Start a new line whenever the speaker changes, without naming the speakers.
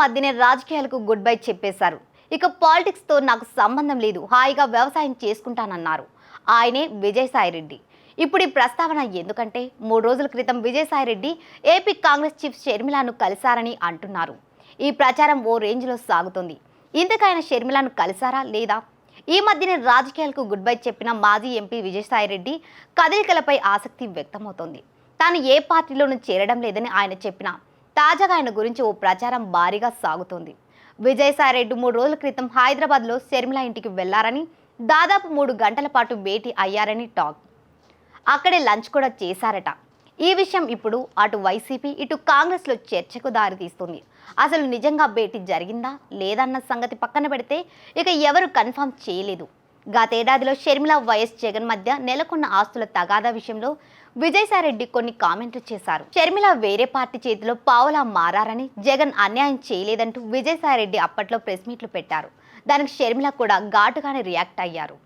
మధ్యనే రాజకీయాలకు good bye చెప్పేశారు. ఇక పాలిటిక్స్తో నాకు సంబంధం లేదు. హాయిగా వ్యవసాయం చేసుకుంటానన్నారు. ఆయనే విజయసాయిరెడ్డి. ఇప్పుడు ఈ ప్రస్తావన ఎందుకంటే మూడు రోజుల క్రితం విజయసాయిరెడ్డి ఏపీ కాంగ్రెస్ చీఫ్ షర్మిలాను కలిశారని అంటున్నారు. ఈ ప్రచారం ఓ రేంజ్లో సాగుతోంది. ఇంతకైన షర్మిలాను కలిశారా లేదా? ఈ మధ్యనే రాజకీయాలకు గుడ్ బై చెప్పిన మాజీ ఎంపీ విజయసాయిరెడ్డి కదలికలపై ఆసక్తి వ్యక్తమవుతోంది. తాను ఏ పార్టీలోనూ చేరడం లేదని ఆయన చెప్పిన తాజాగా ఆయన గురించి ఓ ప్రచారం భారీగా సాగుతోంది. విజయసాయిరెడ్డి మూడు రోజుల క్రితం హైదరాబాద్లో శర్మిల ఇంటికి వెళ్ళారని దాదాపు మూడు గంటల పాటు భేటీ అయ్యారని టాక్. అక్కడే లంచ్ కూడా చేశారట. ఈ విషయం ఇప్పుడు అటు వైసీపీ ఇటు కాంగ్రెస్లో చర్చకు దారితీస్తుంది. అసలు నిజంగా భేటీ జరిగిందా లేదన్న సంగతి పక్కన పెడితే ఇక ఎవరు కన్ఫర్మ్ చేయలేదు. గతేడాదిలో షర్మిల వైఎస్ జగన్ మధ్య నెలకొన్న ఆస్తుల తగాదా విషయంలో విజయసాయిరెడ్డి కొన్ని కామెంట్లు చేశారు. షర్మిల వేరే పార్టీ చేతిలో పావులా మారారని జగన్ అన్యాయం చేయలేదంటూ విజయసాయిరెడ్డి అప్పట్లో ప్రెస్ మీట్లు పెట్టారు. దానికి షర్మిల కూడా ఘాటుగానే రియాక్ట్ అయ్యారు.